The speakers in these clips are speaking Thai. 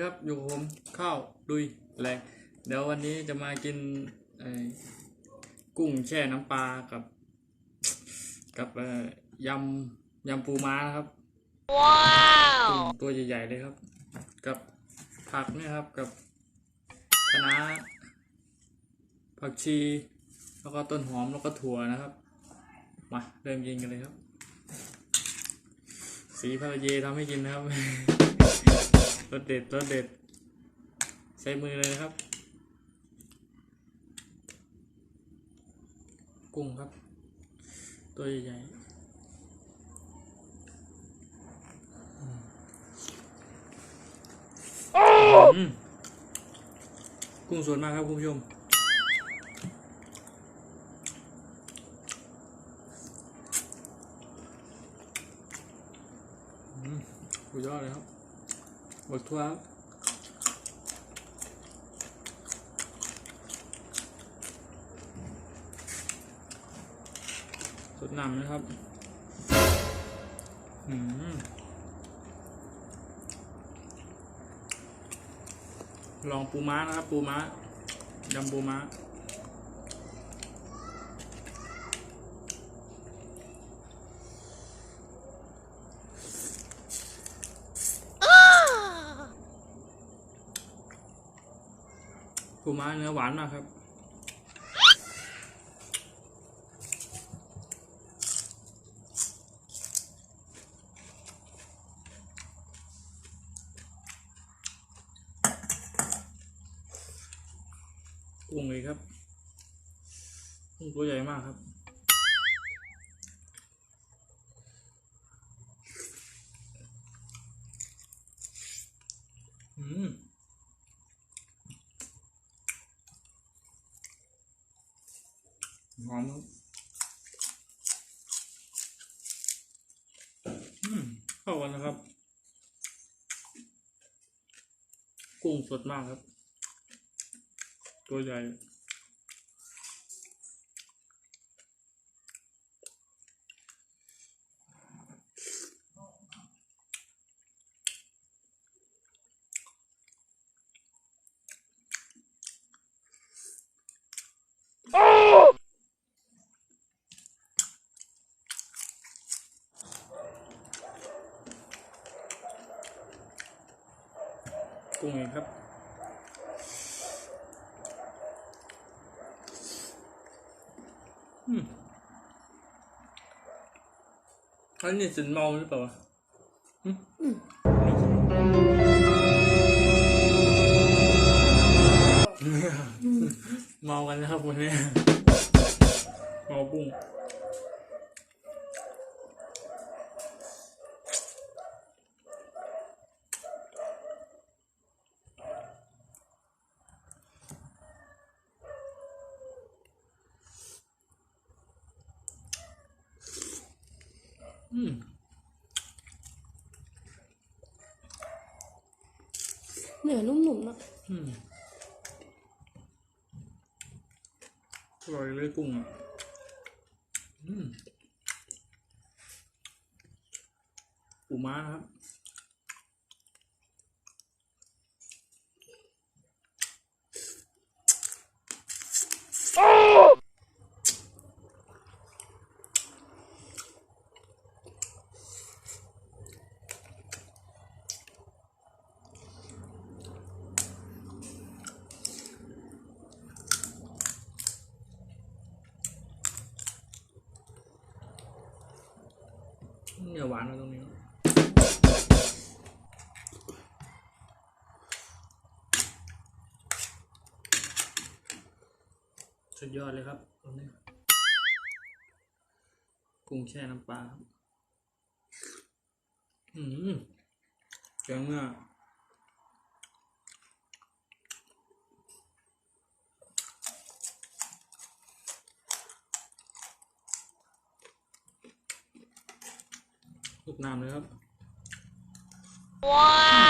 ครับ อยู่กับผมข้าวดุยแรงเดี๋ยววันนี้จะมากินไอ้กุ้งแช่น้ำปลากับ กับเอ่อยำยำปูม้านะครับกุ้งตัวใหญ่ๆเลยครับ กับผักเนี่ยครับกับคะน้าผักชี แล้วก็ต้นหอมแล้วก็ถั่วนะครับ มาเริ่มกินกันเลยครับ สีพระเยทำให้กินนะครับ รสเด็ดรสเด็ด ใช้มือเลยนะครับ กุ้งครับ ตัวใหญ่ๆกุ้งสดมากครับคุณผู้ชม สุดยอดเลยครับ หมดทั่วสดน้ำนะครับอืมลองปูม้านะครับ ปูม้ายำปูม้า ปูม้าเนื้อหวานมากครับ กุ้งเลยครับ กุ้งตัวใหญ่มากครับอืม หอมครับอืมเข้ากั นะครับ กุ้งสดมากครับ ตัวใหญ่ กุ้งเองครับ อืมอันนี้สินเมาหรือเปล่าวะอืมเมากันนะครับวันนี้เมากุ้ง อืมเนื้อนุ่มๆเนอะอืมอร่อยเลยกุ้งอะอืมปูม้านะครับ เนี่ยหวานมาตรงนี้ สุดยอดเลยครับตรงนี้ กุ้งแช่น้ำปลาครับ อืมแกงเมื่อ ลูกน้ำเลยครับ Wow! อ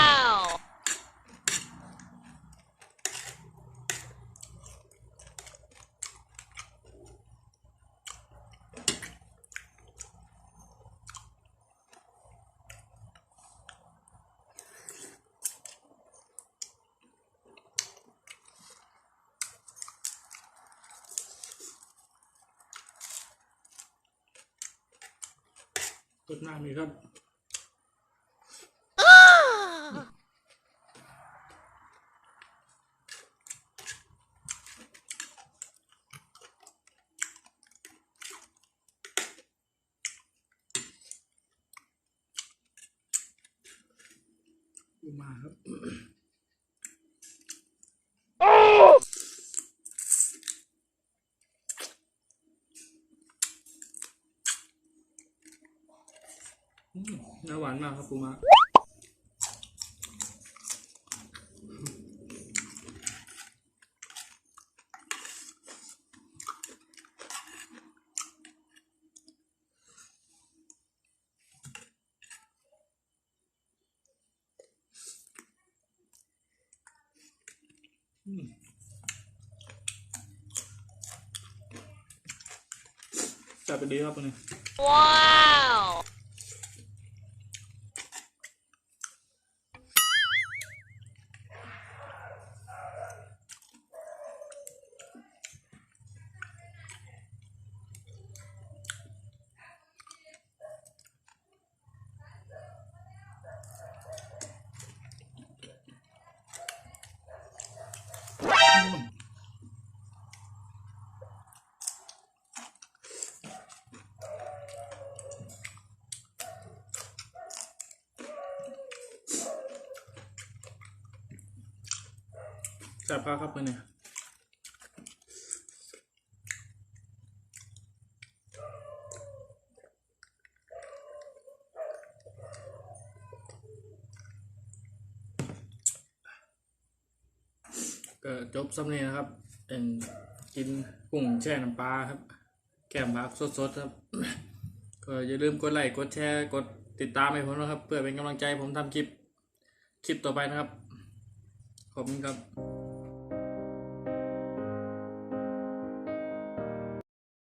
สดมากเลยครับมาครับ อืมเนื้อหวาน มากครับปูมาอืมจัดไปดีครับตัวนี้ Wow! จัดปลาครับตัวนี้ก็จบสำเนียนะครับเป็นกินกุ้งแช่น้ำปลาครับ แกมผักสดๆครับ ก็อย่าลืมกดไลค์กดแชร์กดติดตามให้ผมนะครับ เพื่อเป็นกำลังใจผมทำคลิป คลิปต่อไปนะครับ ขอบคุณครับ